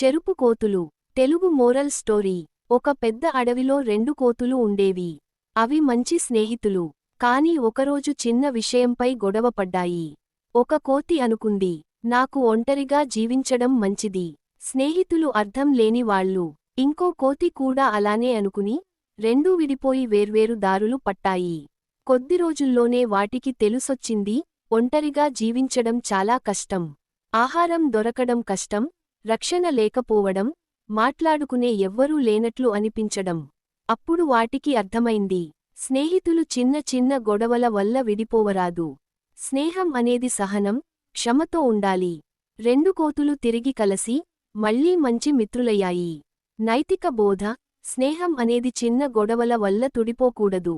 చెరుపు కోతులు. Telugu moral story. ఒక పెద్ద అడవిలో రెండు కోతులు ఉండేవి. అవి మంచి స్నేహితులు. కాని ఒకరోజు చిన్న విషయంపై గొడవపడ్డాయి ఒక కోతి అనుకుంది నాకు ఒంటరిగా జీవించడం మంచిది. స్నేహితులు అర్థం లేని వాళ్ళు. ఇంకో కోతి కూడా అలానే అనుకుని రెండూ విడిపోయి వేర్వేరు దారులు పట్టాయి. కొద్ది రోజుల్లోనే వాటికి తెలుసొచ్చింది ఒంటరిగా జీవించడం చాలా కష్టం. ఆహారం దొరకడం కష్టం. రక్షణ లేకపోవడం మాట్లాడుకునే ఎవ్వరూ లేనట్లు అనిపించడం. అప్పుడు వాటికి అర్థమైంది. స్నేహితులు చిన్న చిన్న గొడవల వల్ల విడిపోవరాదు. స్నేహం అనేది సహనం క్షమతో ఉండాలి. రెండు కోతులు తిరిగి కలసి మళ్ళీ మంచి మిత్రులయ్యాయి. నైతిక బోధ స్నేహం అనేది చిన్న గొడవల వల్ల తుడిపోకూడదు.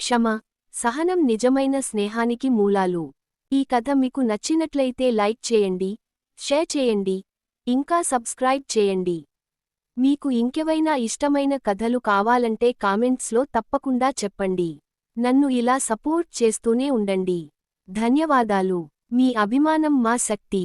క్షమ సహనం నిజమైన స్నేహానికి మూలాలు. ఈ కథ మీకు నచ్చినట్లయితే లైక్ చేయండి షేర్ చేయండి. ఇంకా సబ్స్క్రైబ్ చేయండి. మీకు ఇంకెవైనా ఇష్టమైన కథలు కావాలంటే కామెంట్స్లో తప్పకుండా చెప్పండి. నన్ను ఇలా సపోర్ట్ చేస్తూనే ఉండండి. ధన్యవాదాలు. మీ అభిమానం మా శక్తి.